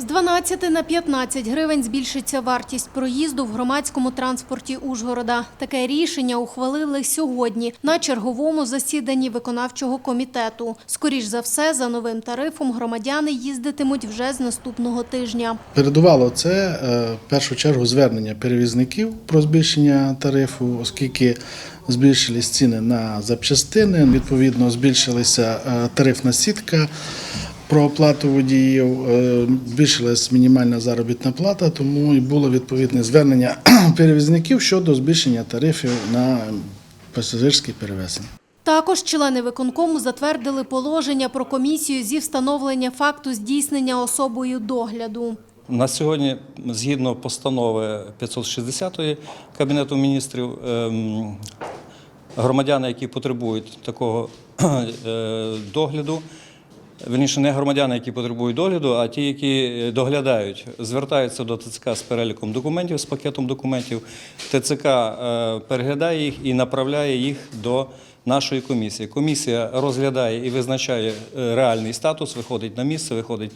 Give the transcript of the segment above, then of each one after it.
З 12 на 15 гривень збільшиться вартість проїзду в громадському транспорті Ужгорода. Таке рішення ухвалили сьогодні на черговому засіданні виконавчого комітету. Скоріш за все, за новим тарифом громадяни їздитимуть вже з наступного тижня. Передувало це е, в першу чергу звернення перевізників про збільшення тарифу, оскільки збільшились ціни на запчастини, відповідно збільшилася е, тарифна сітка про оплату водіїв, е, збільшилась мінімальна заробітна плата, тому і було відповідне звернення перевізників щодо збільшення тарифів на пасажирські перевезення. Також члени виконкому затвердили положення про комісію зі встановлення факту здійснення особою догляду. На сьогодні, згідно постанови 560 Кабінету міністрів, ем, громадяни, які потребують такого е, догляду, верніше не громадяни, які потребують догляду, а ті, які доглядають, звертаються до ТЦК з переліком документів, з пакетом документів. ТЦК е, переглядає їх і направляє їх до нашої комісії. Комісія розглядає і визначає е, реальний статус, виходить на місце, виходить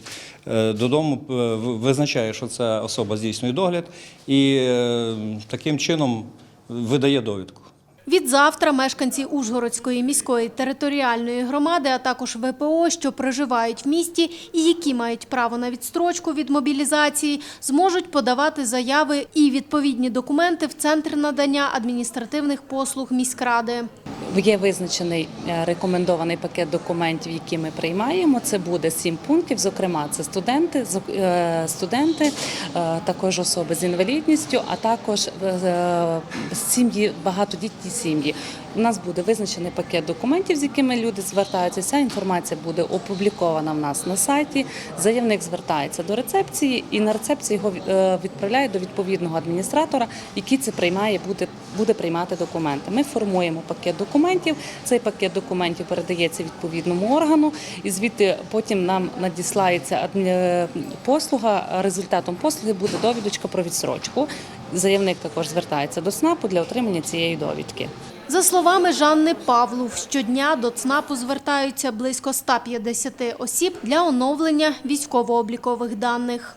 е, додому, е, визначає, що ця особа здійснює догляд, і е, таким чином видає довідку. Від завтра мешканці Ужгородської міської територіальної громади, а також ВПО, що проживають в місті і які мають право на відстрочку від мобілізації, зможуть подавати заяви і відповідні документи в Центр надання адміністративних послуг міськради. Є визначений е, рекомендований пакет документів, які ми приймаємо. Це буде сім пунктів. Зокрема, це студенти, е, студенти, е, також особи з інвалідністю, а також сім'ї, багатодітні сім'ї. У нас буде визначений пакет документів, з якими люди звертаються. Ця інформація буде опублікована в нас на сайті. Заявник звертається до рецепції, і на рецепції його відправляє до відповідного адміністратора, який це приймає, буде, буде приймати документи. Ми формуємо пакет документів. Цей пакет документів передається відповідному органу, і звідти потім нам надіслається послуга. Результатом послуги буде довідочка про відсрочку. Заявник також звертається до СНАПу для отримання цієї довідки. За словами Жанни Павлов, щодня до ЦНАПу звертаються близько 150 осіб для оновлення військово-облікових даних.